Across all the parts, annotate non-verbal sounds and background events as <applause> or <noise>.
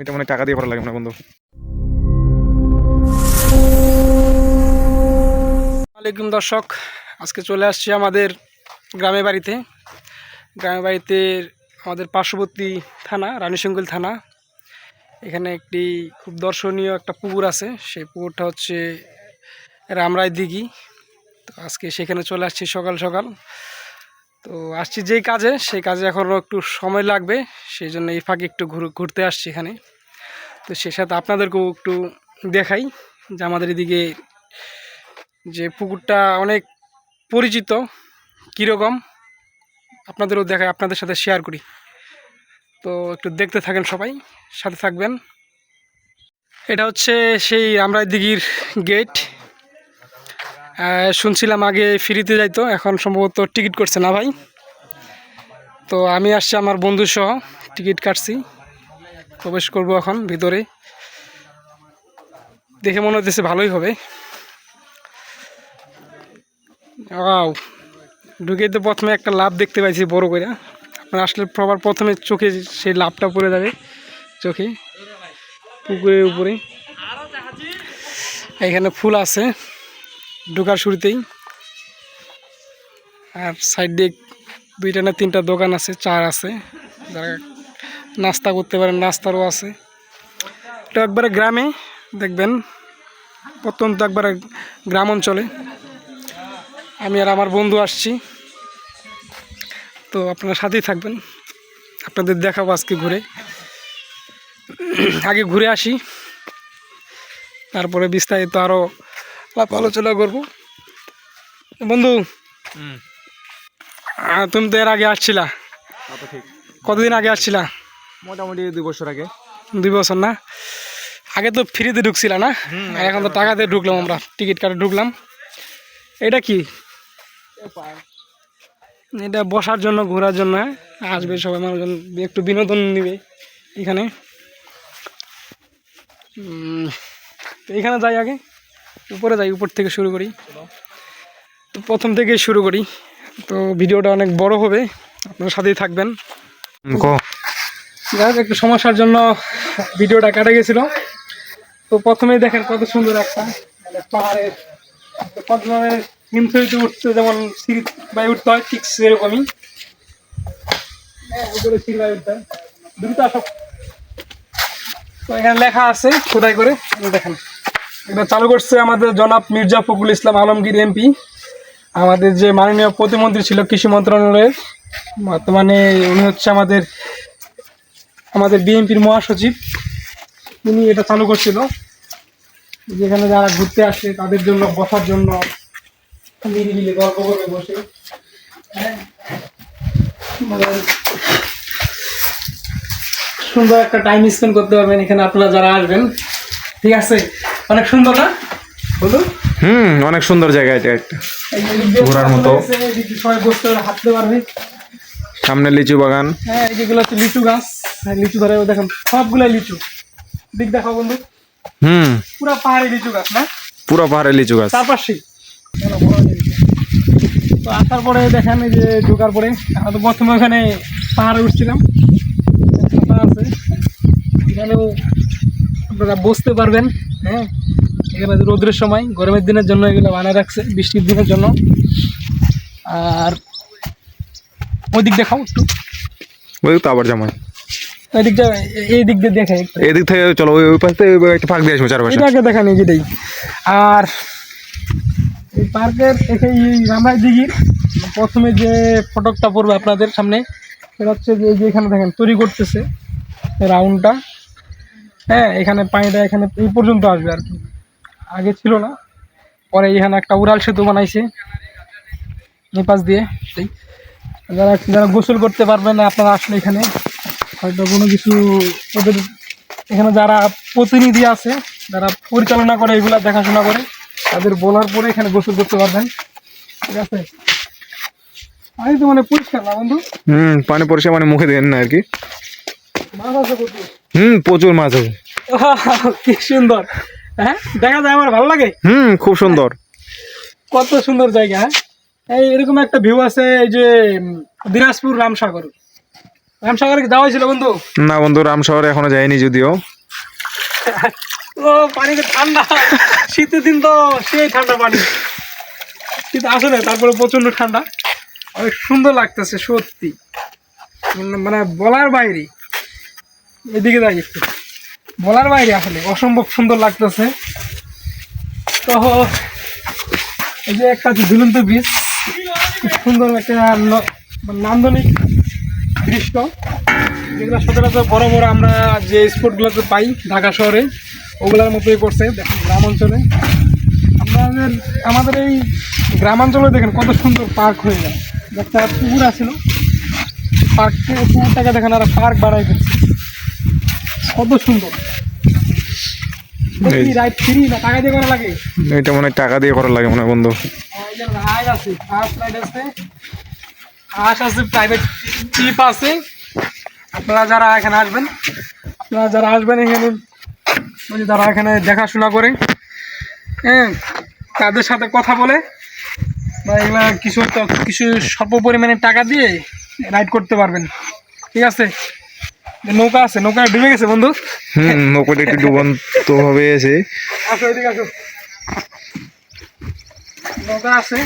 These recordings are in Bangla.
এটা মানে টাকা দিয়ে ভরা লাগে না বন্ধু। আলাইকুম দর্শক আজকে চলে আসছি আমাদের গ্রামে বাড়িতে। গ্রামে বাড়িতে আমাদের পার্শ্ববর্তী থানা রানীশঙ্গল থানা। এখানে একটি খুব দর্শনীয় একটা পুকুর আছে। সেই পুকুরটা হচ্ছে রামরাই দিঘি। তো আজকে সেখানে চলে আসছি সকাল সকাল। তো আসছি যেই কাজে, সেই কাজে এখনও একটু সময় লাগবে, সেই জন্য এই ফাঁকে একটু ঘুর- ঘুরতে আসছি এখানে। তো সে সাথে আপনাদেরকেও একটু দেখাই যে আমাদের এদিকে যে পুকুরটা অনেক পরিচিত, কীরকম? আপনাদেরও দেখায় আপনাদের সাথে শেয়ার করি। তো একটু দেখতে থাকেন সবাই, সাথে থাকবেন। এটা হচ্ছে সেই আমরা দিঘির গেট শুনছিলাম আগে ফ্রিতে যাইতো, এখন সম্ভবত টিকিট করছে না ভাই। তো আমি আসছি আমার বন্ধু সহ, টিকিট কাটছি। প্রবেশ করব এখন ভিতরে। দেখে মনে হচ্ছে ভালোই হবে। ঢুকে তো প্রথমে একটা লাভ দেখতে পাইছি বড় করে আপনার আসলে সবার প্রথমে চোখে সেই লাভটা পড়ে যাবে, চোখে, পুকুরের উপরে। এখানে ফুল আছে ঢোকার শুরুতেই। আর সাইড দিয়ে দুইটা না তিনটা দোকান আছে, চার আছে। যারা নাস্তা করতে পারেন, নাস্তারও আছে। এটা একবারে গ্রামে দেখবেন, প্রত্যন্ত একবারে গ্রাম অঞ্চলে। আমি আর আমার বন্ধু আসছি। তো আপনারা সাথেই থাকবেন। আপনাদের দেখাবো আজকে ঘুরে। <clears throat> আগে ঘুরে আসি। তারপরে বিস্তারিত আরও আলোচনা করব। বন্ধু তুমি তো এর আগে আসছিলা। কতদিন আগে আসছিলা? মোটামুটি দুই বছর আগে। দুই বছর না? আগে তো ফ্রিতে ঢুকছিলা না? এখন তো টাকা দিয়ে ঢুকলাম আমরা। টিকিট কাটে ঢুকলাম। এটা কি? এটা বসার জন্য ঘোরার জন্য হ্যাঁ? আসবে সবাই মানুষজন একটু বিনোদন নেবে এখানে। তো এখানে যাই আগে উপরে যাই উপর থেকে শুরু করি। তো প্রথম থেকে শুরু করি। তো ভিডিওটা অনেক বড় হবে আপনার সাথেই থাকবেন। যাই হোক একটু সমস্যার জন্য ভিডিওটা কাটে গেছিল। তো প্রথমেই দেখেন কত সুন্দর একটা পাহাড়ের প্রথমে হিমথলিতে উঠতে যেমন সিঁড়ি বাই উঠতে হয় ঠিক সেরকমই। হ্যাঁ, উঠতে হয়। দ্রুত আসো। তো এখানে লেখা আছে খোদাই করে দেখেন। এটা চালু করছে আমাদের জনাব মির্জা ফখরুল ইসলাম আলমগীর এমপি। আমাদের যে মাননীয় প্রতিমন্ত্রী ছিল কৃষি মন্ত্রণালয়ের বর্তমানে উনি হচ্ছে আমাদের আমাদের বিএনপির মহাসচিব। উনি এটা চালু করছিল। যেখানে যারা ঘুরতে আসে তাদের জন্য বসার জন্য নিরিবিলি গল্প করবে বসে। হ্যাঁ। সুন্দর একটা টাইম স্পেন্ড করতে পারবেন এখানে আপনারা যারা আসবেন। ঠিক আছে? অনেক সুন্দর না? বলুন হুম অনেক সুন্দর জায়গা এটা একটা। ঘোরার মতো। সবাই বসতে পারবে হাঁটতে পারবে। সামনে লিচু বাগান। হ্যাঁ এই যেগুলো হচ্ছে লিচু গাছ। হ্যাঁ লিচু ধরে দেখেন সবগুলাই লিচু। দিক দেখাও বন্ধু। হুম। পুরো পাহাড়ি লিচু গাছ না? পুরো পাহাড়ে লিচু গাছ। চারপাশেই তো আসার পরে দেখেন এই যে ঢোকার পরে আমরা তো প্রথমে ওখানে পাহাড়ে উঠছিলাম। ছাতা আছে এখানেও আপনারা বসতে পারবেন হ্যাঁ? এখানে রোদ্রের সময় গরমের দিনের জন্য এগুলো বানায় রাখছে বৃষ্টির দিনের জন্য। আর ওই দিক দেখাও একটু। ওই তো আবার জামাই। ওই দিকটা এই দিক দিয়ে দেখে একটু। এদিক থেকে চলো ওই পাশ থেকে একটা ফাঁক দিয়ে আসব চারপাশে। এটাকে দেখানি যেটাই আর এই পার্কের এই রামরাই দিঘির প্রথমে যে ফটকটা পড়বে আপনাদের সামনে, সেটা হচ্ছে যে এই যে এখানে দেখেন, তৈরি করতেছে রাউন্ডটা। হ্যাঁ এখানে পানিটা এখানে এই পর্যন্ত আসবে আর কি। আগে ছিল না, পরে এখানে একটা উড়াল সেতু বানাইছে পাশ দিয়ে। যারা যারা গোসল করতে পারবেন না আপনারা আসলে এখানে। হয়তো কোনো কিছু ওদের এখানে যারা প্রতিনিধি আছে, যারা পরিচালনা করে, এগুলা দেখাশোনা করে তাদের বলার পরে এখানে গোসল করতে পারবেন। ঠিক আছে? আমি তো মানে পরিষ্কার না বন্ধু? হুম পানি পরিষ্কার মানে মুখে দেন না আর কি। মাছ আছে প্রচুর। হুম প্রচুর মাছ আছে। কি সুন্দর। হ্যাঁ দেখা যায় আমার ভালো লাগে? হুম খুব সুন্দর। কত সুন্দর জায়গা হ্যাঁ? এই এরকম একটা ভিউ আছে এই যে দিনাজপুর রামসাগর। রামসাগরে কি যাওয়া হয়েছিল বন্ধু? না বন্ধু রাম শহরে এখনও যায়নি যদিও। <laughs> ঠান্ডা। শীতের দিন তো সেই ঠান্ডা পানি। শীত তারপরে ঠান্ডা। অনেক সুন্দর লাগতেছে, সত্যি। মানে- মানে বলার বাইরে। এদিকে যাই একটু। বলার বাইরে আসলে, অসম্ভব সুন্দর লাগতেছে। তো, এই যে একটা ঝুলন্ত বীজ খুব সুন্দর একটা মানে নান্দনিক দৃশ্য। যেগুলো সচরাচর বড় বড় আমরা যে স্পোর্টগুলোতে পাই ঢাকা শহরে ওগুলোর মতোই করছে দেখেন গ্রাম অঞ্চলে আমাদের আমাদের এই গ্রামাঞ্চলে দেখেন কত সুন্দর পার্ক হয়ে যায় একটা পুকুর আছিল পার্ককে পুকুরটাকে দেখেন আর পার্ক বানাই ফেলছে। কত সুন্দর। রাইড ফ্রি না টাকা দিয়ে করা লাগে? এটা মনে হয় টাকা দিয়ে লাগে মনে হয় বন্ধু। রাইড আছে ফার্স্ট রাইড আছে। হাঁস আছে প্রাইভেট চিপ আছে। আপনারা যারা এখানে আসবেন আপনারা যারা আসবেন এখানে যারা এখানে দেখাশোনা করে হ্যাঁ তাদের সাথে কথা বলে বা এগুলা কিছু একটা কিছু স্বল্প পরিমাণে টাকা দিয়ে রাইড করতে পারবেন। ঠিক আছে? নৌকা আছে নৌকা ডুবে গেছে বন্ধু। হুম নৌকাটা একটু ডুবন্ত ভাবে আছে। আসো এদিকে আসো। নৌকা আছে।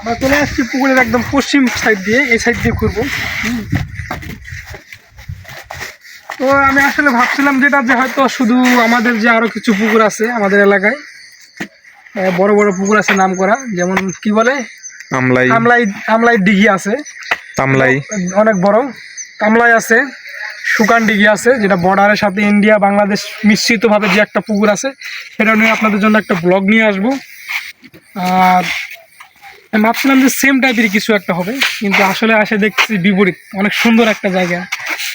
আমরা চলে আসছি পুকুরের একদম পশ্চিম সাইড দিয়ে এই সাইড দিয়ে ঘুরবো। হুম। তো আমি আসলে ভাবছিলাম যেটা যে হয়তো শুধু আমাদের যে আরও কিছু পুকুর আছে আমাদের এলাকায় বড় বড় পুকুর আছে নাম করা যেমন কি বলে? আমলাই। আমলাই আমলাই দিঘি আছে। তামলাই। অনেক বড়। কামলাই আছে সুকান ডিগি আছে যেটা বর্ডারের সাথে ইন্ডিয়া বাংলাদেশ মিশ্রিতভাবে যে একটা পুকুর আছে সেটা নিয়ে আপনাদের জন্য একটা ব্লগ নিয়ে আসব। আর আমি ভাবছিলাম যে সেম টাইপের কিছু একটা হবে কিন্তু আসলে আসে দেখছি বিপরীত অনেক সুন্দর একটা জায়গা।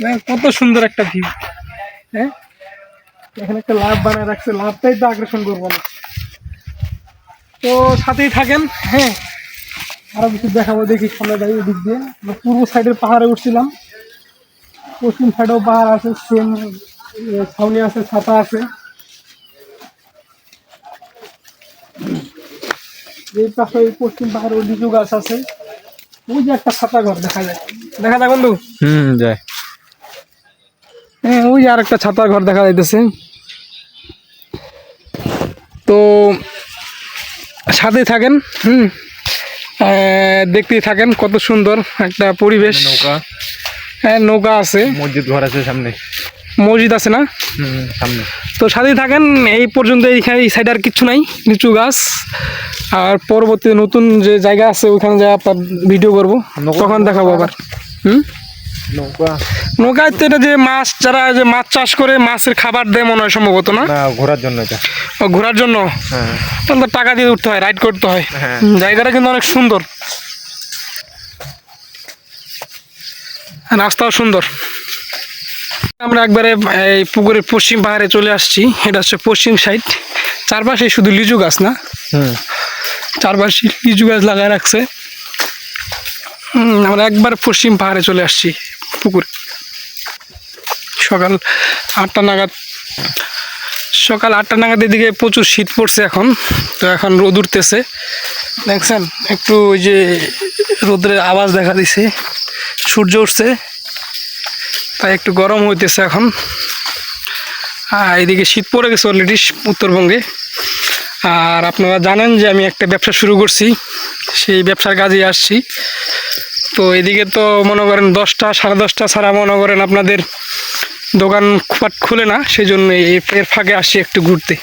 হ্যাঁ, কত সুন্দর একটা ভিউ হ্যাঁ এখানে একটা লাভ বানায় রাখছে লাভটাই তো আকর্ষণ করব না। তো সাথেই থাকেন হ্যাঁ আরও কিছু দেখাবো দেখি সামনে দাঁড়িয়ে দিক দিয়ে। পূর্ব সাইডের পাহাড়ে উঠছিলাম। পশ্চিম সাইডেও পাহাড় আছে সেম ছাউনি আছে ছাতা আছে। এই পাশে এই পশ্চিম পাহাড়ে ওই লিচু গাছ আছে। ওই যে একটা ছাতা ঘর দেখা যায়। দেখা যায় বন্ধু? হুম যায়। হ্যাঁ ওই আর একটা ছাতার ঘর দেখা যাইতেছে। তো সাথে থাকেন হুম দেখতেই থাকেন কত সুন্দর একটা পরিবেশ। নৌকা। হ্যাঁ নৌকা আছে। মসজিদ ঘর আছে সামনে। মসজিদ আছে না? সামনে। তো সাথেই থাকেন এই পর্যন্ত এইখানে এই সাইডে আর কিচ্ছু নাই লিচু গাছ। আর পরবর্তী নতুন যে জায়গা আছে ওইখানে যা আপনার ভিডিও করব। তখন দেখাবো আবার। হুম? নৌকা নৌকায় তো এটা যে মাছ যারা যে মাছ চাষ করে মাছের খাবার দেয় মনে হয় সম্ভবত না? ঘোরার জন্য এটা। ও ঘোরার জন্য? হ্যাঁ। তাহলে টাকা দিয়ে উঠতে হয় রাইড করতে হয়। হ্যাঁ। জায়গাটা কিন্তু অনেক সুন্দর। রাস্তাও সুন্দর। আমরা একবারে এই পুকুরের পশ্চিম পাহাড়ে চলে আসছি। এটা হচ্ছে পশ্চিম সাইড চারপাশে শুধু লিচু গাছ না? চারপাশে লিচু গাছ লাগায় রাখছে। আমরা একবার পশ্চিম পাহাড়ে চলে আসছি পুকুর। সকাল আটটা নাগাদ সকাল আটটা নাগাদ এদিকে প্রচুর শীত পড়ছে এখন। তো এখন রোদ উঠতেছে। দেখছেন একটু ওই যে রোদের আওয়াজ দেখা দিছে। সূর্য উঠছে। তাই একটু গরম হইতেছে এখন। আর এদিকে শীত পড়ে গেছে অলরেডি উত্তরবঙ্গে। আর আপনারা জানেন যে আমি একটা ব্যবসা শুরু করছি সেই ব্যবসার কাজে আসছি। তো এদিকে তো মনে করেন দশটা সাড়ে দশটা ছাড়া মনে করেন আপনাদের দোকান খুব খুলে না সেই জন্য এই- এর ফাঁকে আসছি একটু ঘুরতে।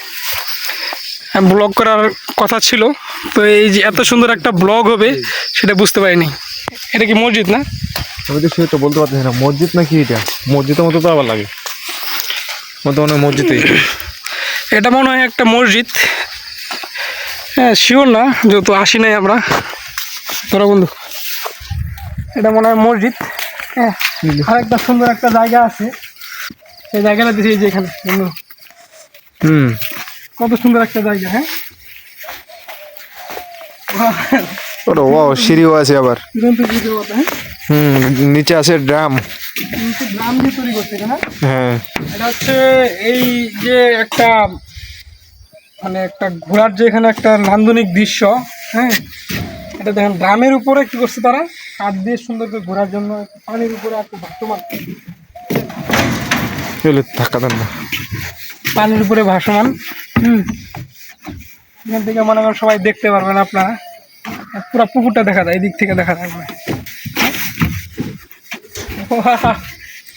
ব্লগ করার কথা ছিল তো এই যে এত সুন্দর একটা ব্লগ হবে সেটা বুঝতে পারিনি। এটা কি মসজিদ না? আমি তো সেটা বলতে পারতেছি না। মসজিদ নাকি এটা? মসজিদের মতো তো আবার লাগে। মতো মনে হয় মসজিদই। এটা মনে হয় একটা মসজিদ। হ্যাঁ শিওর না যেহেতু আসি নাই আমরা। ধরো বন্ধু। এটা মনে হয় মসজিদ। হ্যাঁ আর একটা সুন্দর একটা জায়গা আছে। সেই জায়গাটা দিয়েছি এই যে এখানে বন্ধু। হুম। কত সুন্দর একটা জায়গা হ্যাঁ? ওটা ও সিঁড়িও আছে আবার। হ্যাঁ? হুম নিচে আছে ড্রাম। গ্রাম দিয়ে তৈরি করছে না? হ্যাঁ। এটা হচ্ছে এই যে একটা মানে একটা ঘোরার যে এখানে একটা নান্দনিক দৃশ্য হ্যাঁ? এটা দেখেন গ্রামের উপরে কি করছে তারা? কাঠ দিয়ে সুন্দর করে ঘোরার জন্য পানির উপরে একটা ভাসমান। চলে ধাক্কা দেন না। পানির উপরে ভাসমান হুম। এখান থেকে মনে করেন সবাই দেখতে পারবেন আপনারা। পুরো পুকুরটা দেখা যায় এদিক থেকে দেখা যায়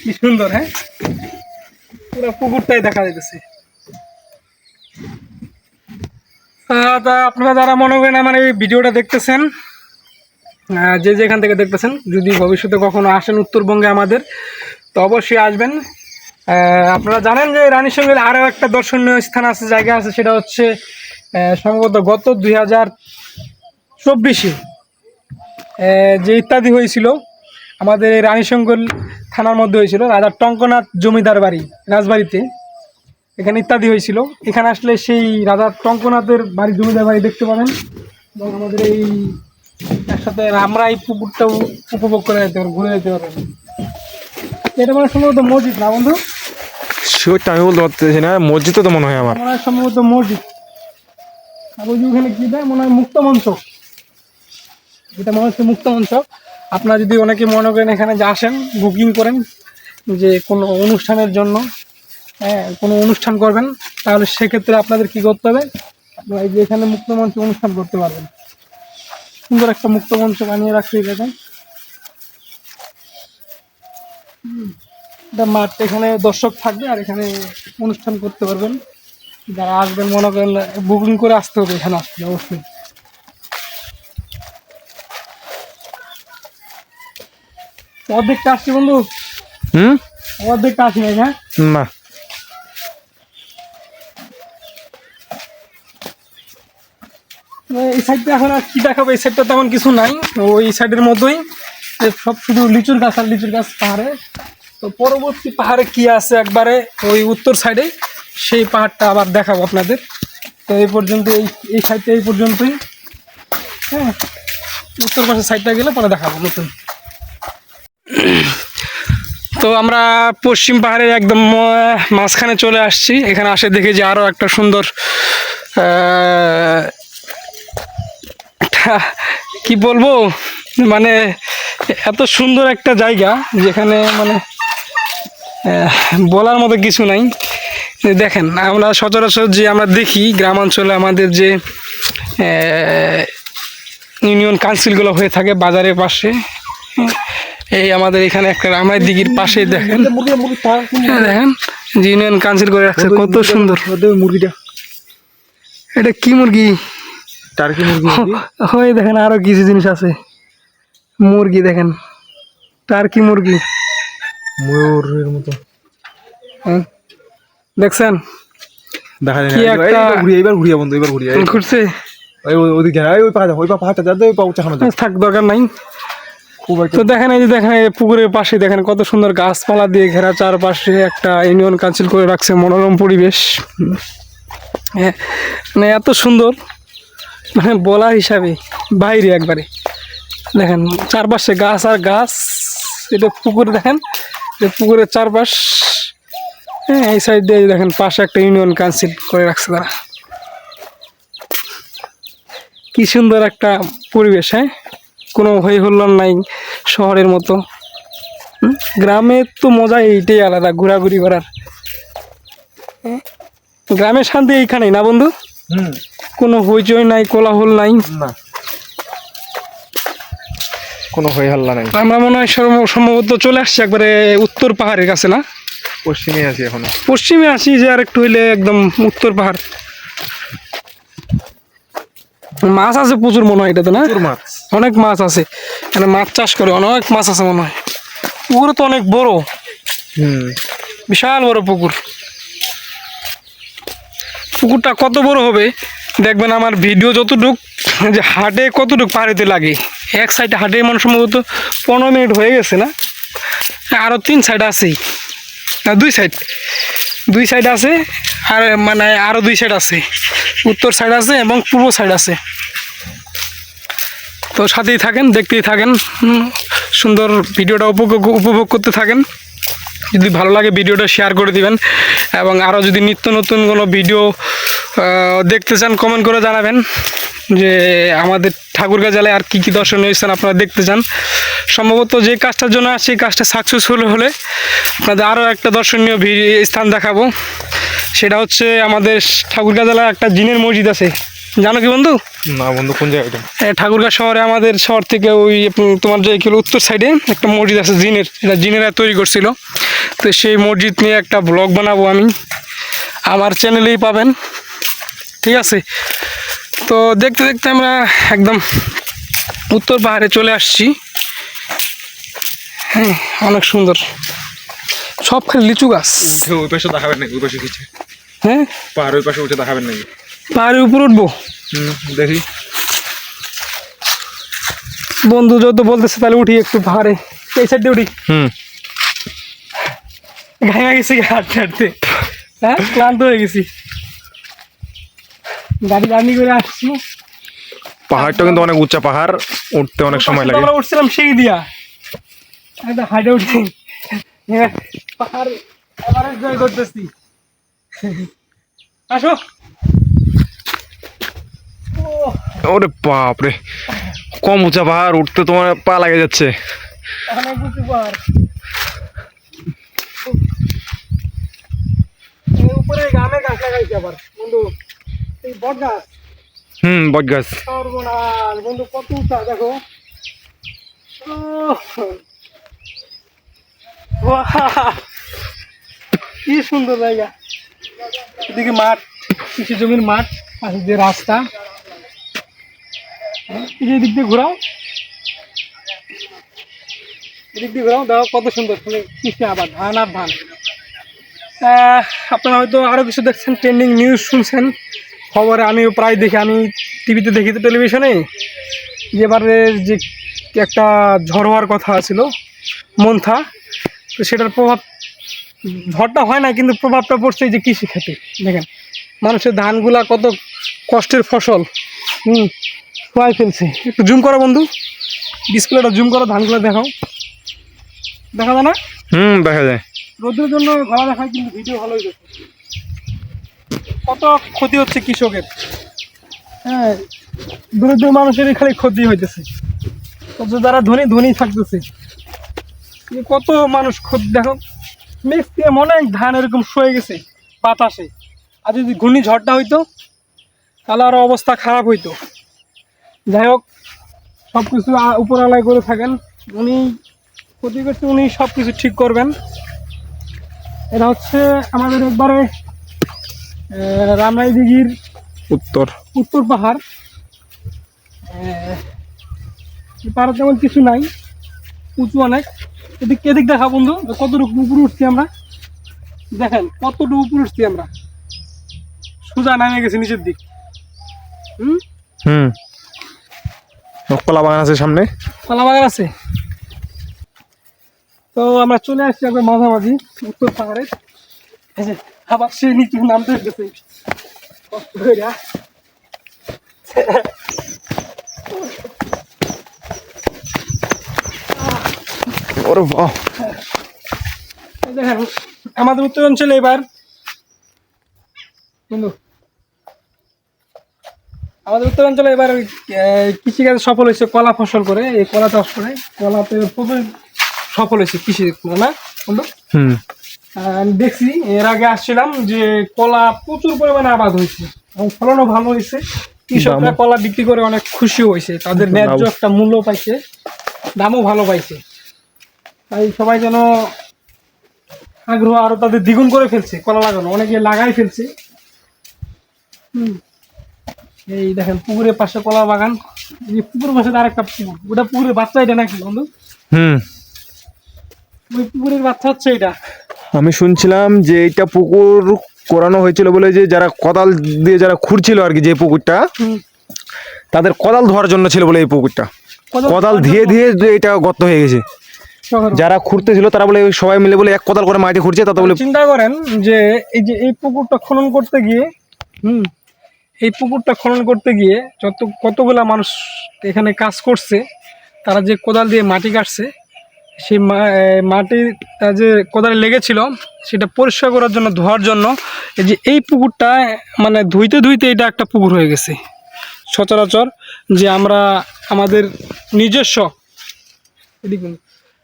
কি সুন্দর হ্যাঁ? পুরো পুকুরটাই দেখা যাইতেছে। তা আপনারা যারা মনে করেন আমার এই ভিডিওটা দেখতেছেন যে যেখান থেকে দেখতেছেন, যদি ভবিষ্যতে কখনো আসেন উত্তরবঙ্গে আমাদের, তো অবশ্যই আসবেন। আপনারা জানেন যে রানীর সঙ্গে আরও একটা দর্শনীয় স্থান আছে, জায়গা আছে, সেটা হচ্ছে সম্ভবত গত দুই হাজার চব্বিশে যে ইত্যাদি হয়েছিল আমাদের এই রানীশঙ্কল থানার মধ্যে হয়েছিল রাজা টঙ্কনাথ জমিদার বাড়ি রাজবাড়িতে। এখানে ইত্যাদি হয়েছিল। এখানে আসলে সেই রাজা টঙ্কনাথের বাড়ি জমিদার বাড়ি দেখতে পাবেন। এবং আমাদের এই একসাথে আমরা এই পুকুরটাও উপভোগ করে যেতে পারব ঘুরে যেতে পারবেন। এটা মানে সম্ভবত মসজিদ না বন্ধু? সেটা আমি বলতে পারতেছি না মসজিদ তো মনে হয় আমার। মনে হয় সম্ভবত মসজিদ। আর ওই যে ওখানে কি দেয়? মনে হয় মুক্ত মঞ্চ। যেটা মনে হচ্ছে মুক্ত মঞ্চ। আপনারা যদি অনেকে মনে করেন এখানে যে আসেন বুকিং করেন, যে কোনো অনুষ্ঠানের জন্য হ্যাঁ কোনো অনুষ্ঠান করবেন, তাহলে সেক্ষেত্রে আপনাদের কি করতে হবে? আপনারা এই যে এখানে মুক্ত মঞ্চে অনুষ্ঠান করতে পারবেন। সুন্দর একটা মুক্তমঞ্চ বানিয়ে রাখছে দেখেন। এটা মাঠ এখানে দর্শক থাকবে আর এখানে অনুষ্ঠান করতে পারবেন। যারা আসবেন, মনে করেন বুকিং করে আসতে হবে এখানে আসতে অবশ্যই। অর্ধেকটা আসছি বন্ধু। হুম? অর্ধেকটা আসি নাই হ্যাঁ না। এই সাইডটা এখন আর কি দেখাবো? এই সাইডটা তেমন কিছু নাই। ওই সাইডের মতোই সব শুধু লিচুর গাছ আর লিচুর গাছ পাহাড়ে। তো পরবর্তী পাহাড়ে কি আছে একবারে ওই উত্তর সাইডে সেই পাহাড়টা আবার দেখাবো আপনাদের। তো এই পর্যন্ত এই এই সাইডটা এই পর্যন্তই। হ্যাঁ উত্তর পাশের সাইডটা গেলে পরে দেখাবো নতুন। তো আমরা পশ্চিম পাহাড়ের একদম মাঝখানে চলে আসছি। এখানে আসে দেখে যে আরও একটা সুন্দর কি বলব? মানে এত সুন্দর একটা জায়গা যেখানে মানে বলার মতো কিছু নাই। দেখেন, আমরা সচরাচর যে আমরা দেখি গ্রামাঞ্চলে আমাদের যে ইউনিয়ন কাউন্সিলগুলো হয়ে থাকে বাজারের পাশে এই আমাদের এখানে একটা রামাই দিঘির পাশে দেখেন হ্যাঁ, দেখেন ইউনিয়ন কাউন্সিল করে রাখছে কত সুন্দর মুরগিটা এটা কি মুরগি টার্কি মুরগি? হয় দেখেন আরও কিছু জিনিস আছে মুরগি দেখেন টার্কি মুরগি ময়ূরের মতো হ্যাঁ। দেখছেন দেখা যায় ঘুরিয়ে এবার ঘুরিয়ে বন্ধু এবার ঘুরিয়ে ঘুরছে ওই ওই- না, ওই ওই পা- যাতে ওই পা থাক দরকার নাই তো দেখেন এই যে দেখেন এই পুকুরের পাশে দেখেন কত সুন্দর গাছপালা দিয়ে ঘেরা চারপাশে একটা ইউনিয়ন কাউন্সিল করে রাখছে মনোরম পরিবেশ। হ্যাঁ মানে এত সুন্দর মানে বলার হিসাবে বাইরে একবারে। দেখেন চারপাশে গাছ আর গাছ এটা পুকুর দেখেন যে পুকুরের চারপাশ হ্যাঁ এই সাইড দিয়ে দেখেন পাশে একটা ইউনিয়ন কাউন্সিল করে রাখছে তারা। কি সুন্দর একটা পরিবেশ হ্যাঁ। কোনো হই হুল্লোড় নাই শহরের মতো? গ্রামের তো মজা এইটাই আলাদা ঘোরাঘুরি করার। হ্যাঁ? গ্রামের শান্তি এইখানেই না বন্ধু? হুম। কোনো হইচই নাই কোলাহল নাই। না। কোনো হই হাল্লা নাই। আমরা মনে হয় সম্ভবত চলে আসছি একবারে উত্তর পাহাড়ের কাছে না? পশ্চিমে আছি এখন। পশ্চিমে আসি যে আর একটু হইলে একদম উত্তর পাহাড়। মাছ আছে প্রচুর মনে হয় এটাতে না? মাছ। অনেক মাছ আছে। মানে মাছ চাষ করে অনেক মাছ আছে মনে হয়। পুকুর তো অনেক বড়। হুম। বিশাল বড় পুকুর। পুকুরটা কত বড় হবে দেখবেন আমার ভিডিও যতটুক যে হাটে কতটুক পাড়িতে লাগে। এক সাইডে হাটে মানে সম্ভবত পনেরো মিনিট হয়ে গেছে না? আরও তিন সাইড আছেই। না দুই সাইড। দুই সাইড আছে আর মানে আরও দুই সাইড আছে। উত্তর সাইড আছে এবং পূর্ব সাইড আছে। তো সাথেই থাকেন, দেখতেই থাকেন সুন্দর ভিডিওটা উপভোগ উপভোগ করতে থাকেন। যদি ভালো লাগে, ভিডিওটা শেয়ার করে দিবেন এবং আরও যদি নিত্য নতুন কোনো ভিডিও দেখতে চান কমেন্ট করে জানাবেন যে আমাদের ঠাকুরগাঁ জেলায় আর কী কী দর্শনীয় স্থান আপনারা দেখতে চান। সম্ভবত যে কাজটার জন্য আসছে কাজটা সাকসেসফুল হলে আপনাদের আরও একটা দর্শনীয় ভি- স্থান দেখাবো। সেটা হচ্ছে আমাদের ঠাকুরগাঁ জেলায় একটা জিনের মসজিদ আছে। জানো কি বন্ধু? না বন্ধু কোন জায়গাটা ঠাকুরগাঁ শহরে আমাদের শহর থেকে ওই তোমার যে কি উত্তর সাইডে একটা মসজিদ আছে জিনের এটা জিনেরা তৈরি করছিল। তো সেই মসজিদ নিয়ে একটা ব্লগ বানাবো আমি। আমার চ্যানেলেই পাবেন। ঠিক আছে। তো দেখতে দেখতে আমরা একদম উত্তর পাহাড়ে চলে আসছি। হ্যাঁ অনেক সুন্দর। সব খালি লিচু গাছ। ওই পাশে দেখাবেন নাকি? ওই পাশে কিছু? হ্যাঁ? পাহাড় ওই পাশে উঠে দেখাবেন নাকি? পাহাড়ের উপর উঠবো? হুম দেখি। বন্ধু যত বলতেছে তাহলে উঠি একটু পাহাড়ে। এই সাইডে উঠি। হুম। ঘাঙা গেছি হাঁটতে হাঁটতে। হ্যাঁ ক্লান্ত হয়ে গেছি। গাড়ি জার্নি করে আসছি। পাহাড়টা কিন্তু অনেক উঁচা পাহাড় উঠতে অনেক সময় লাগে। আমরা উঠছিলাম সিঁড়ি দিয়া। একটা হাইটে উঠছি হ্যাঁ, পাহাড় এভারেস্ট জয় করতেছি। আসো। ওরে বাপ রে কম উঁচা পাহাড় উঠতে তোমার পা লাগে যাচ্ছে। অনেক উঁচু পাহাড়। উপরে গামে গাছ লাগাইছে আবার বন্ধু। এই বট গাছ। হুম বট গাছ। সর্বনাশ বন্ধু কত উঁচা দেখো। ওহ। বাহ! কি সুন্দর জায়গা। এদিকে মাঠ কৃষি জমির মাঠ পাশে যে রাস্তা। হ্যাঁ, এই যে এদিক দিয়ে ঘোরাও। এদিক দিয়ে ঘোরাও দেখো কত সুন্দর মানে কৃষি আবার ধান আর ধান। আহ, আপনারা হয়তো আরও কিছু দেখছেন ট্রেন্ডিং নিউজ শুনছেন। খবরে আমিও প্রায় দেখি আমি টিভিতে দেখি তো টেলিভিশনে। যে এবারে যে একটা ঝড় হওয়ার কথা ছিল মন্থা তো সেটার প্রভাব ঝড়টা হয় না কিন্তু প্রভাবটা পড়ছে এই যে কৃষি ক্ষেত্রে দেখেন। মানুষের ধানগুলা কত কষ্টের ফসল হুম সবাই ফেলছে। একটু জুম করো বন্ধু ডিসপ্লেটা জুম করো ধানগুলো দেখাও। দেখা যায় না? হুম দেখা যায়। রোদের জন্য ভালো দেখায় কিন্তু ভিডিও ভালোই দেখে। কত ক্ষতি হচ্ছে কৃষকের? হ্যাঁ দরিদ্র মানুষেরই খালি ক্ষতি হইতেছে। যারা ধনী ধনী থাকতেছে। কত মানুষ ক্ষতি, দেখো মেঘ দিয়ে অনেক ধান এরকম শুয়ে গেছে বাতাসে। আর যদি ঘূর্ণিঝড়টা হইতো, তাহলে আরও অবস্থা খারাপ হইতো। যাই হোক সব কিছু উপর আলায় করে থাকেন। উনি ক্ষতি করতে উনি সব কিছু ঠিক করবেন। এটা হচ্ছে আমাদের একবারে রামরাই দিঘির উত্তর। উত্তর পাহাড়। এই তেমন কিছু নাই উঁচু অনেক। এদিক এদিক দেখা বন্ধু কতটুকু উপরে উঠছি আমরা? দেখেন কতটুকু উপরে উঠছি আমরা? সোজা নামে গেছি নিচের দিক। হুম? হুম। কলা বাগান আছে সামনে? কলা বাগান আছে। তো আমরা চলে আসছি একবার মাঝামাঝি উত্তর পাহাড়ে। এই যে আবার সে নিচু নামতে গেছে। দেখেন আমাদের উত্তর অঞ্চলে এবার। বন্ধু আমাদের উত্তরাঞ্চলে এবার ওই, কৃষিকাজ সফল হয়েছে কলা ফসল করে এই কলা চাষ করে। কলাতে প্রচুর সফল হয়েছে কৃষি না? বন্ধু? হুম। দেখছি এর আগে আসছিলাম যে কলা প্রচুর পরিমাণে আবাদ হয়েছে এবং ফলনও ভালো হয়েছে। কৃষকরা কলা বিক্রি করে অনেক খুশি হয়েছে। তাদের ন্যায্য একটা মূল্য পাইছে দামও ভালো পাইছে। তাই সবাই যেন আগ্রহ আরও তাদের দ্বিগুণ করে ফেলছে কলা লাগানো। অনেকে লাগাই ফেলছে। হুম। এই দেখেন পুকুরের পাশে কলা বাগান। এই পুকুরের পাশে আরেকটা পুকুর। ওটা পুকুরের বাচ্চা এটা নাকি বন্ধু? হুম। ওই পুকুরের বাচ্চা হচ্ছে এটা। আমি শুনছিলাম যে এইটা পুকুর করানো হয়েছিল বলে যে যারা কোদাল দিয়ে যারা খুঁড়ছিল আর কি যে পুকুরটা তাদের কোদাল ধোয়ার জন্য ছিল বলে এই পুকুরটা। কোদাল ধীয়ে যে এটা গর্ত হয়ে গেছে। যারা খুঁড়তে ছিল তারা বলে সবাই মিলে বলে এক কোদাল করে মাটি খুঁড়ছে তাতে বলে চিন্তা করেন যে এই যে এই পুকুরটা খনন করতে গিয়ে হুম এই পুকুরটা খনন করতে গিয়ে যত কতগুলা মানুষ এখানে কাজ করছে তারা যে কোদাল দিয়ে মাটি কাটছে সেই মাটিটা যে কোদালে লেগেছিল, সেটা পরিষ্কার করার জন্য, ধোয়ার জন্য, এই যে এই পুকুরটা মানে ধুইতে ধুইতে এটা একটা পুকুর হয়ে গেছে। সচরাচর যে আমরা আমাদের নিজস্ব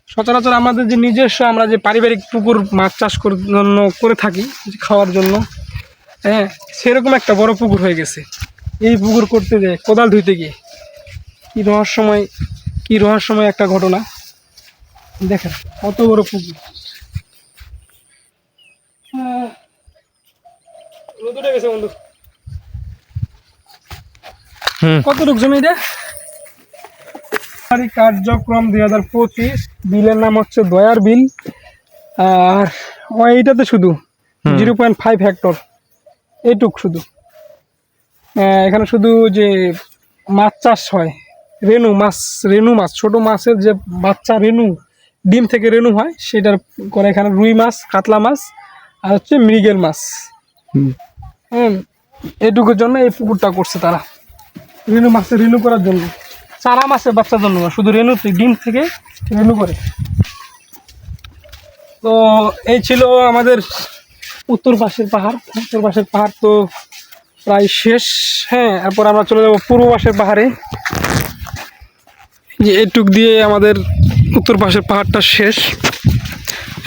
সচরাচর আমাদের যে নিজস্ব আমরা যে পারিবারিক পুকুর মাছ চাষ করার জন্য করে থাকি খাওয়ার জন্য হ্যাঁ সেরকম একটা বড় পুকুর হয়ে গেছে। এই পুকুর করতে যে কোদাল ধুইতে গিয়ে, কী রহস্যময় কী রহস্যময় একটা ঘটনা। দেখেন কত বড় পুকুর। রোদ গেছে বন্ধু। কতটুকু জমি এটা? কার্যক্রম দুই হাজার পঁচিশ বিলের নাম হচ্ছে দয়ার বিল। আর ও এইটাতে শুধু জিরো পয়েন্ট ফাইভ হেক্টর এইটুক শুধু। আহ, এখানে শুধু যে মাছ চাষ হয় রেনু মাছ রেনু মাছ ছোট মাছের যে বাচ্চা রেনু ডিম থেকে রেনু হয় সেটার করে এখানে রুই মাছ কাতলা মাছ আর হচ্ছে মৃগেল মাছ। হুম। হুম এটুকুর জন্য এই পুকুরটা করছে তারা। রেনু মাছে রেনু করার জন্য। চারা মাছের বাচ্চার জন্য না শুধু রেনু ডিম থেকে রেনু করে। তো এই ছিল আমাদের উত্তর পাশের পাহাড়। উত্তর পাশের পাহাড় তো প্রায় শেষ। হ্যাঁ এরপর আমরা চলে যাব পূর্ব পাশের পাহাড়ে। যে এটুক দিয়ে আমাদের উত্তর পাশের পাহাড়টা শেষ।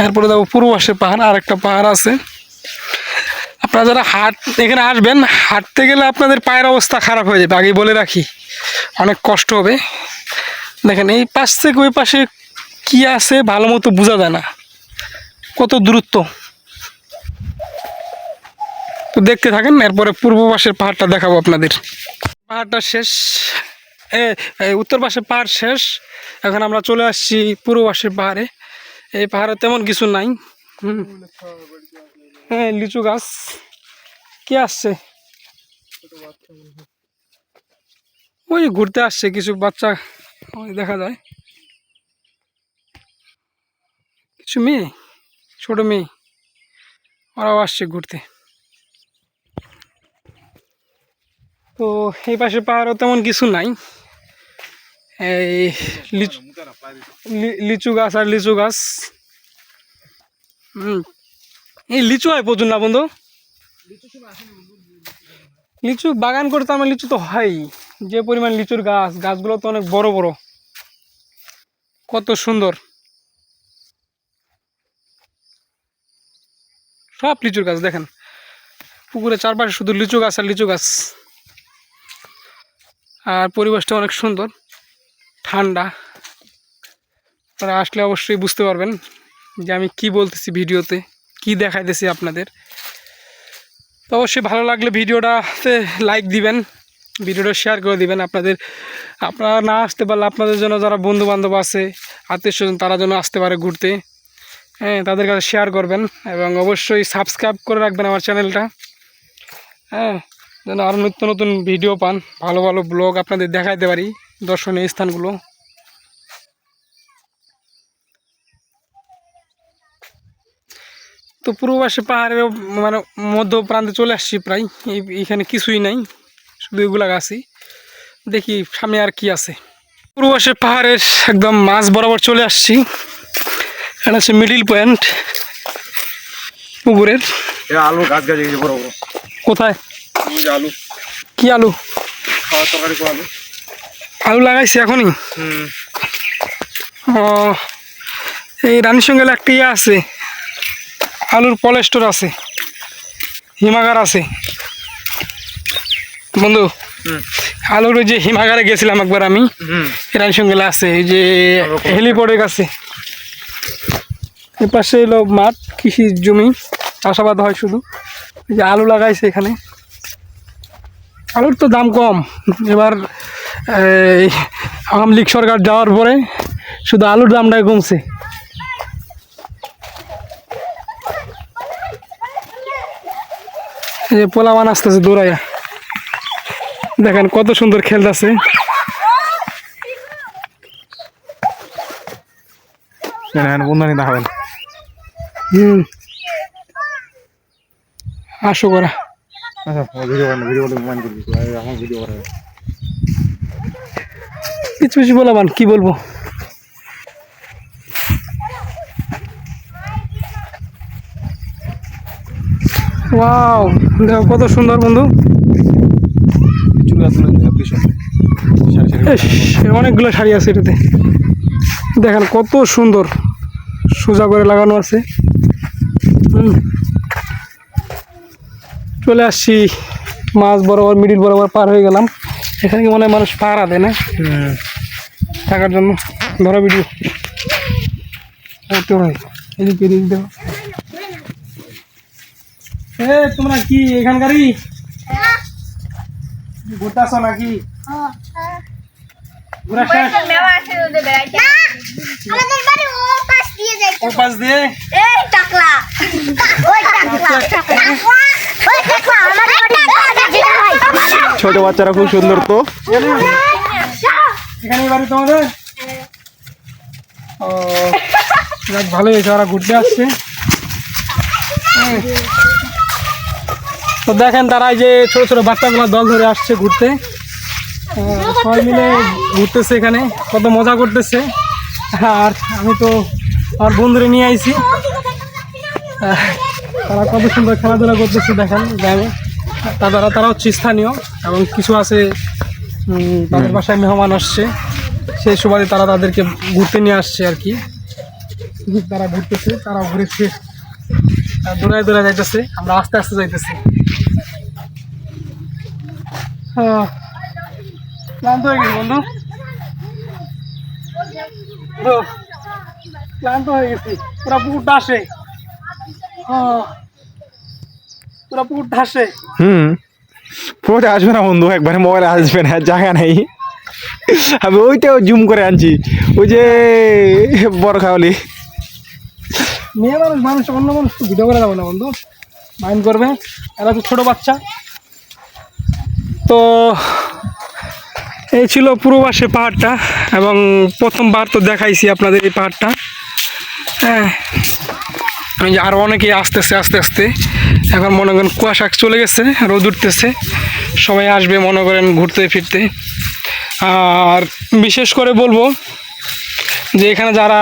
এরপরে যাব পূর্ব পাশের পাহাড় আর একটা পাহাড় আছে। আপনারা যারা হাট, এখানে আসবেন, হাঁটতে গেলে আপনাদের পায়ের অবস্থা খারাপ হয়ে যাবে, আগেই বলে রাখি। অনেক কষ্ট হবে। দেখেন, এই পাশ থেকে ওই পাশে কি আছে ভালো মতো বোঝা যায় না। কত দূরত্ব। তো দেখতে থাকেন, এরপরে পূর্ব পাশের পাহাড়টা দেখাবো আপনাদের। পাহাড়টা শেষ। উত্তর পাশের পাহাড় শেষ। এখন আমরা চলে আসছি পূর্ব পাশের পাহাড়ে। এই পাহাড়ে তেমন কিছু নাই। হ্যাঁ লিচু গাছ। কে আসছে? ওই ঘুরতে আসছে কিছু বাচ্চা। ওই দেখা যায়। কিছু মেয়ে? ছোট মেয়ে। ওরাও আসছে ঘুরতে। তো এই পাশে পাহাড়ও তেমন কিছু নাই। এই লিচু গাছ আর লিচু গাছ। হুম। এই লিচু হয় প্রচুর না বন্ধু? লিচু বাগান করতে আমার লিচু তো হয়ই। যে পরিমাণ লিচুর গাছ, গাছগুলো তো অনেক বড় বড়। কত সুন্দর। সব লিচুর গাছ দেখেন। পুকুরের চারপাশে শুধু লিচু গাছ আর লিচু গাছ। আর পরিবেশটা অনেক সুন্দর। ঠান্ডা। আপনারা আসলে অবশ্যই বুঝতে পারবেন যে আমি কি বলতেছি ভিডিওতে, কি দেখাইতেছি আপনাদের। তো অবশ্যই ভালো লাগলে ভিডিওটাতে লাইক দিবেন, ভিডিওটা শেয়ার করে দিবেন আপনাদের। আপনারা না আসতে পারলে আপনাদের জন্য যারা বন্ধু বান্ধব আছে আত্মীয় স্বজন তারা যেন আসতে পারে ঘুরতে। হ্যাঁ তাদের কাছে শেয়ার করবেন এবং অবশ্যই সাবস্ক্রাইব করে রাখবেন আমার চ্যানেলটা হ্যাঁ যেন আরও নিত্য নতুন ভিডিও পান, ভালো ভালো ব্লগ আপনাদের দেখাইতে পারি। দর্শনীয় স্থানগুলো। তো পূর্ববাসী পাহাড়ের মানে মধ্য প্রান্তে চলে আসছি প্রায়। এই এইখানে কিছুই নাই শুধু এগুলা গাছই। দেখি সামনে আর কি আছে। পূর্ববাসী পাহাড়ের একদম মাঝ বরাবর চলে আসছি। এটা হচ্ছে মিডিল পয়েন্ট পুকুরের। আলু গাছ গাছ বড় বড়। কোথায়? আলু। কি আলু? খাওয়ার তরকারি আলু। আলু লাগাইছি এখনই। ও এই রানী সঙ্গেল একটা ইয়ে আছে। আলুর পলেস্টোর আছে। হিমাগার আছে। বন্ধু আলুর ওই যে হিমাগারে গেছিলাম একবার আমি। হুম। রানী সঙ্গেলে আছে এই যে হেলিপোর্টের কাছে। এপাশে এলো মাঠ কৃষি জমি। চাষাবাদ হয় শুধু। এই যে আলু লাগাইছে এখানে। আলুর তো দাম কম। এবার আওয়ামী লীগ সরকার যাওয়ার পরে শুধু আলুর দামটাই কমছে। এই যে পোলামান আসতেছে দৌড়াইয়া। দেখেন কত সুন্দর খেলতেছে হ্যাঁ দেখাবেন হুম। আসো করা। আচ্ছা ভিডিও ভিডিও আমার ভিডিও পিছু বলাবান, কি বলব? ওয়াও, দেখো কত সুন্দর বন্ধু। অনেকগুলো শাড়ি আছে এটাতে। দেখেন কত সুন্দর সোজা করে লাগানো আছে। চলে আসছি, মাছ বরাবর, মিডিল বরাবর পার হয়ে গেলাম। এখানে কি মনে হয় মানুষ পাহারা দেয় না? থাকার জন্য। ধরো ভিডিও এদিকে এদিক দেখো এ তোমরা কি এখানকারই? ঘুরতে আসো। নাকি ঘুরা শেষ না ও পাশ দিয়ে ও পাশ দিয়ে? এই টাকলা। ওই টাকলা। ছোট বাচ্চারা খুব সুন্দর তো। তোমাদের? ও ভালোই হয়েছে, ওরা ঘুরতে আসছে। তো দেখেন তারা এই যে ছোট ছোট বাচ্চাগুলো দল ধরে আসছে ঘুরতে। সবাই মিলে ঘুরতেছে এখানে, কত মজা করতেছে। আর আমি তো আমার বন্ধুরে নিয়ে আইছি। তারা কত সুন্দর খেলাধুলা করতেছে দেখেন গ্রামে তারা তারা হচ্ছে স্থানীয় এবং কিছু আছে তাদের বাসায় মেহমান আসছে। সেই সুবাদে তারা তাদেরকে ঘুরতে নিয়ে আসছে আর কি। তারা ঘুরতেছে তারা ঘুরেছে দৌড়ায় দৌড়ায় যাইতেছে, আমরা আস্তে আস্তে যাইতেছি। ক্লান্ত হয়ে গেছি বন্ধু। ক্লান্ত হয়ে গেছি। পুরা পুকুরটা আসে। পুরা পুকুরটা আসে হুম। পুরোটা আসবে না বন্ধু একবারে মোবাইল আসবে না জায়গা নেই। আমি ওইটাও জুম করে আনছি। ওই যে বড় খাওয়ালি। মেয়ে মানুষ মানুষ অন্য মানুষ তো ভিডিও করে দেবো না বন্ধু। মাইন্ড করবে। এরা তো ছোটো বাচ্চা। তো এই ছিল পূর্ববাসে পাহাড়টা এবং প্রথমবার তো দেখাইছি আপনাদের এই পাহাড়টা। হ্যাঁ। আমি যে আরও অনেকেই আসতেছে আস্তে আস্তে। এখন মনে করেন কুয়াশা চলে গেছে রোদ উঠতেছে। সবাই আসবে মনে করেন ঘুরতে ফিরতে। আর বিশেষ করে বলব যে এখানে যারা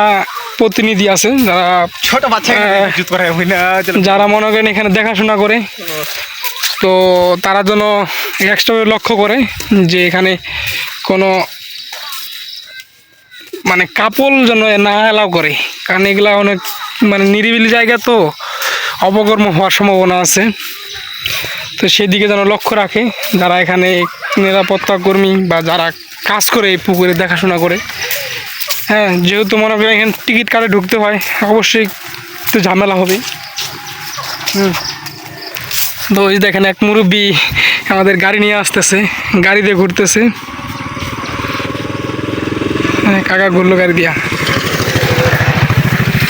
প্রতিনিধি আছে যারা ছোট বাচ্চা করে যারা মনে করেন এখানে দেখাশোনা করে তো তারা যেন এক্সট্রাভাবে লক্ষ্য করে যে এখানে কোনো মানে কাপল যেন না অ্যালাউ করে। কারণ এগুলা অনেক মানে নিরিবিলি জায়গা তো অপকর্ম হওয়ার সম্ভাবনা আছে। তো সেদিকে যেন লক্ষ্য রাখে যারা এখানে নিরাপত্তা কর্মী বা যারা কাজ করে এই পুকুরে, দেখাশোনা করে। হ্যাঁ যেহেতু মনে করেন এখানে টিকিট কাটে ঢুকতে হয়, অবশ্যই একটু ঝামেলা হবে। হুম। তো ওই দেখেন এক মুরব্বী আমাদের গাড়ি নিয়ে আসতেছে গাড়ি দিয়ে ঘুরতেছে। হ্যাঁ কাকা ঘুরলো গাড়ি দিয়া।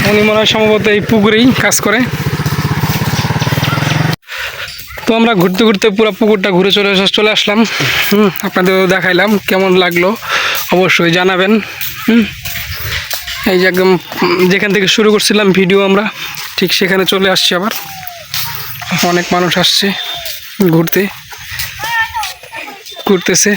উনি মনে হয় সম্ভবত এই পুকুরেই কাজ করে। তো আমরা ঘুরতে ঘুরতে পুরো পুকুরটা ঘুরে চলে চলে আসলাম। হুম, আপনাদের দেখাইলাম কেমন লাগল, অবশ্যই জানাবেন। হুম, এই যে একদম যেখান থেকে শুরু করছিলাম ভিডিও আমরা, ঠিক সেখানে চলে আসছি আবার। অনেক মানুষ আসছে ঘুরতে, ঘুরতেছে।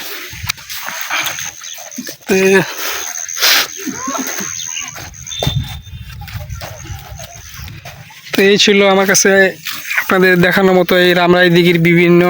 তো এই ছিল আমার কাছে আপনাদের দেখানোর মতো এই রামরাই দিঘির বিভিন্ন